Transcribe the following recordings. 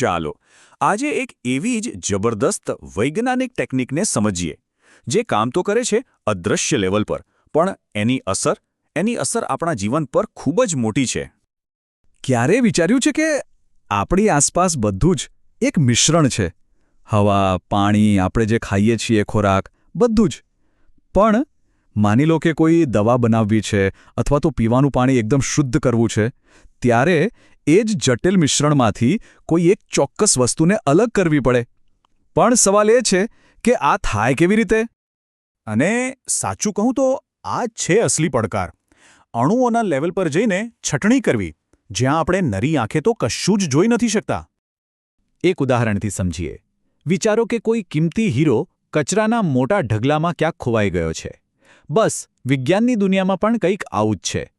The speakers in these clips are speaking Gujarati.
ચાલો, આજે એક એવી જ જબરદસ્ત વૈજ્ઞાનિક ટેકનિકને સમજીએ, જે કામ તો કરે છે અદૃશ્ય લેવલ પર, પણ એની અસર એની અસર આપણા જીવન પર ખૂબ જ મોટી છે. ક્યારે વિચાર્યું છે કે આપણી આસપાસ બધું જ એક મિશ્રણ છે? હવા, પાણી, આપણે જે ખાઈએ છીએ, ખોરાક, બધું જ. પણ માની લો કે કોઈ દવા બનાવવી છે અથવા તો પીવાનું પાણી એકદમ શુદ્ધ કરવું છે, ત્યારે એ જ જટિલ મિશ્રણમાંથી કોઈ એક ચોક્કસ વસ્તુને અલગ કરવી પડે. પણ સવાલ એ છે કે આ થાય કેવી રીતે? અને સાચું કહું તો આ છે અસલી પડકાર. અણુઓના લેવલ પર જઈને છટણી કરવી, જ્યાં આપણે નરી આંખે તો કશું જ જોઈ નથી શકતા. એક ઉદાહરણથી સમજીએ. વિચારો કે કોઈ કિંમતી હીરો કચરાના મોટા ઢગલામાં ક્યાંક ખોવાઈ ગયો છે. બસ, વિજ્ઞાનની દુનિયામાં પણ કંઈક આવું જ છે.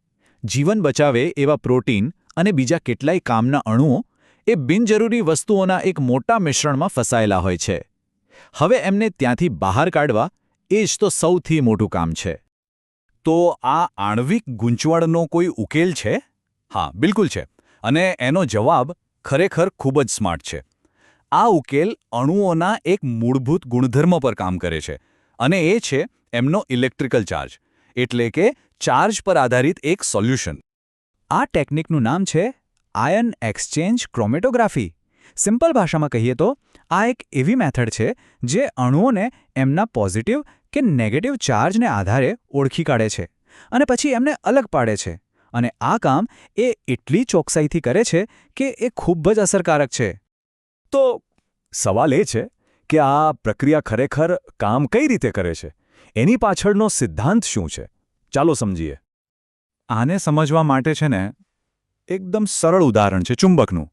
જીવન બચાવે એવા પ્રોટીન અને બીજા કેટલાય કામના અણુઓ એ બિનજરૂરી વસ્તુઓના એક મોટા મિશ્રણમાં ફસાયેલા હોય છે. હવે એમને ત્યાંથી બહાર કાઢવા એ જ તો સૌથી મોટું કામ છે. તો આ આણ્વિક ગૂંચવણનો કોઈ ઉકેલ છે? હા, બિલકુલ છે. અને એનો જવાબ ખરેખર ખૂબ જ સ્માર્ટ છે. આ ઉકેલ અણુઓના એક મૂળભૂત ગુણધર્મ પર કામ કરે છે. અને એ છે એમનો ઇલેક્ટ્રિકલ ચાર્જ. એટલે કે ચાર્જ પર આધારિત એક સોલ્યુશન. આ ટેકનિકનું નામ છે આયન એક્સચેન્જ ક્રોમેટોગ્રાફી. સિમ્પલ ભાષામાં કહીએ તો, આ એક એવી મેથડ છે જે અણુઓને એમના પોઝિટિવ કે નેગેટિવ ચાર્જને આધારે ઓળખી કાઢે છે અને પછી એમને અલગ પાડે છે. અને આ કામ એ એટલી ચોકસાઈથી કરે છે કે એ ખૂબ જ અસરકારક છે. તો સવાલ એ છે કે આ પ્રક્રિયા ખરેખર કામ કઈ રીતે કરે છે? એની પાછળનો સિદ્ધાંત શું છે? ચાલો સમજીએ. આને સમજવા માટે છે ને, એકદમ સરળ ઉદાહરણ છે ચુંબકનું.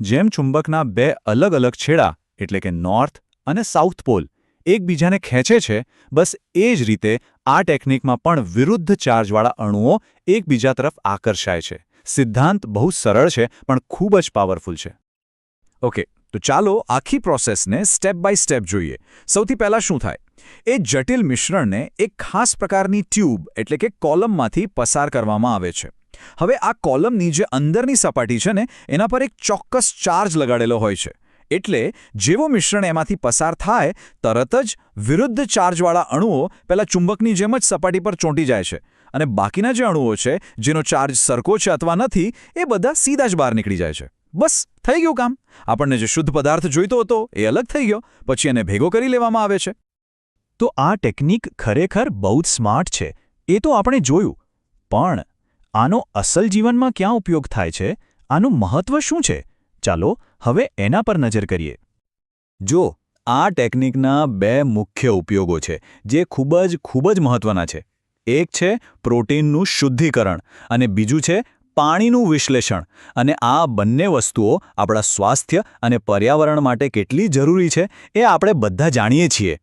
જેમ ચુંબકના બે અલગ અલગ છેડા, એટલે કે નોર્થ અને સાઉથ પોલ એકબીજાને ખેંચે છે, બસ એ જ રીતે આ ટેકનિકમાં પણ વિરુદ્ધ ચાર્જવાળા અણુઓ એકબીજા તરફ આકર્ષાય છે. સિદ્ધાંત બહુ સરળ છે, પણ ખૂબ જ પાવરફુલ છે. ઓકે તો ચાલો આખી પ્રોસેસને સ્ટેપ બાય સ્ટેપ જોઈએ. સૌથી પહેલાં શું થાય? એ જટિલ મિશ્રણને એક ખાસ પ્રકારની ટ્યુબ એટલે કે કોલમમાંથી પસાર કરવામાં આવે છે. હવે આ કોલમની જે અંદરની સપાટી છે ને, એના પર એક ચોક્કસ ચાર્જ લગાડેલો હોય છે. એટલે જેવો મિશ્રણ એમાંથી પસાર થાય, તરત જ વિરુદ્ધ ચાર્જવાળા અણુઓ પહેલાં ચુંબકની જેમ જ સપાટી પર ચોંટી જાય છે. અને બાકીના જે અણુઓ છે, જેનો ચાર્જ સરખો છે અથવા નથી, એ બધા સીધા જ બહાર નીકળી જાય છે. બસ, થઈ ગયું કામ. આપણને જે શુદ્ધ પદાર્થ જોઈતો હતો એ અલગ થઈ ગયો, પછી એને ભેગો કરી લેવામાં આવે છે. તો આ ટેકનિક ખરેખર બહુ જ સ્માર્ટ છે. એ તો આપણે જોયું. પણ આનો અસલ જીવનમાં ક્યાં ઉપયોગ થાય છે? આનું મહત્વ શું છે? ચાલો હવે એના પર નજર કરીએ. જો, આ ટેકનિકના બે મુખ્ય ઉપયોગો છે, જે ખૂબ જ ખૂબ જ મહત્વના છે. એક છે પ્રોટીનનું શુદ્ધિકરણ અને બીજું છે પાણીનું વિશ્લેષણ અને આ બંને વસ્તુઓ આપણા સ્વાસ્થ્ય અને પર્યાવરણ માટે કેટલી જરૂરી છે એ આપણે બધા જાણીએ છીએ.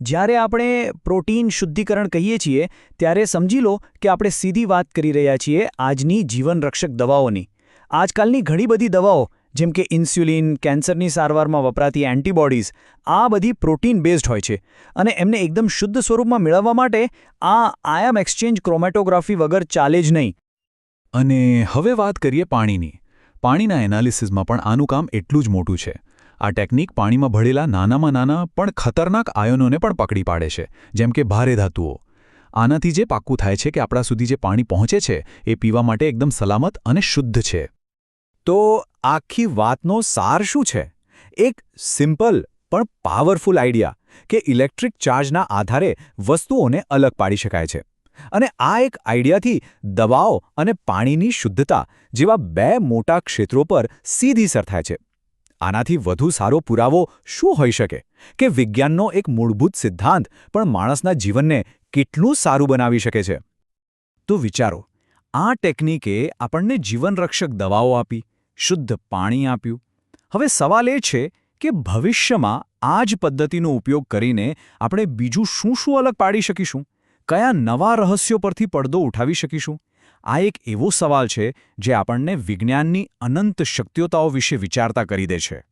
જ્યારે આપણે પ્રોટીન શુદ્ધિકરણ કહીએ છીએ, ત્યારે સમજી લો કે આપણે સીધી વાત કરી રહ્યા છીએ આજની જીવનરક્ષક દવાઓની. આજકાલની ઘણી બધી દવાઓ, જેમ કે ઇન્સ્યુલિન, કેન્સરની સારવારમાં વપરાતી એન્ટીબોડીઝ, આ બધી પ્રોટીન બેઝડ હોય છે અને એમને એકદમ શુદ્ધ સ્વરૂપમાં મેળવવા માટે આ આયમ એક્સચેન્જ ક્રોમેટોગ્રાફી વગર ચાલે જ નહીં. અને હવે વાત કરીએ પાણીની. પાણીના એનાલિસિસમાં પણ આનું કામ એટલું જ મોટું છે. આ ટેકનિક પાણીમાં ભળેલા નાનામાં નાના, પણ ખતરનાક આયનોને પણ પકડી પાડે છે, જેમ કે ભારે ધાતુઓ. આનાથી જે પાક્કું થાય છે કે આપણા સુધી જે પાણી પહોંચે છે, એ પીવા માટે એકદમ સલામત અને શુદ્ધ છે. તો આખી વાતનો સાર શું છે? એક સિમ્પલ પણ પાવરફુલ આઈડિયા કે ઇલેક્ટ્રિક ચાર્જના આધારે વસ્તુઓને અલગ પાડી શકાય છે. અને આ એક આઈડિયાથી દવાઓ અને પાણીની શુદ્ધતા જેવા બે મોટા ક્ષેત્રો પર સીધી સર થાય છે. આનાથી વધુ સારો પુરાવો શું હોઈ શકે? કે વિજ્ઞાનનો એક મૂળભૂત સિદ્ધાંત પણ માણસના જીવનને કેટલું સારું બનાવી શકે છે? તો વિચારો, આ ટેકનિકે આપણને જીવનરક્ષક દવાઓ આપી, શુદ્ધ પાણી આપ્યું. હવે સવાલ એ છે કે ભવિષ્યમાં આ જ પદ્ધતિનો ઉપયોગ કરીને આપણે બીજું શું શું અલગ પાડી શકીશું? કયા નવા રહસ્યો પરથી પડદો ઉઠાવી શકીશું? આ એક એવો સવાલ છે જે આપણને વિજ્ઞાનની અનંત શક્તિઓતાઓ વિશે વિચારતા કરી દે છે.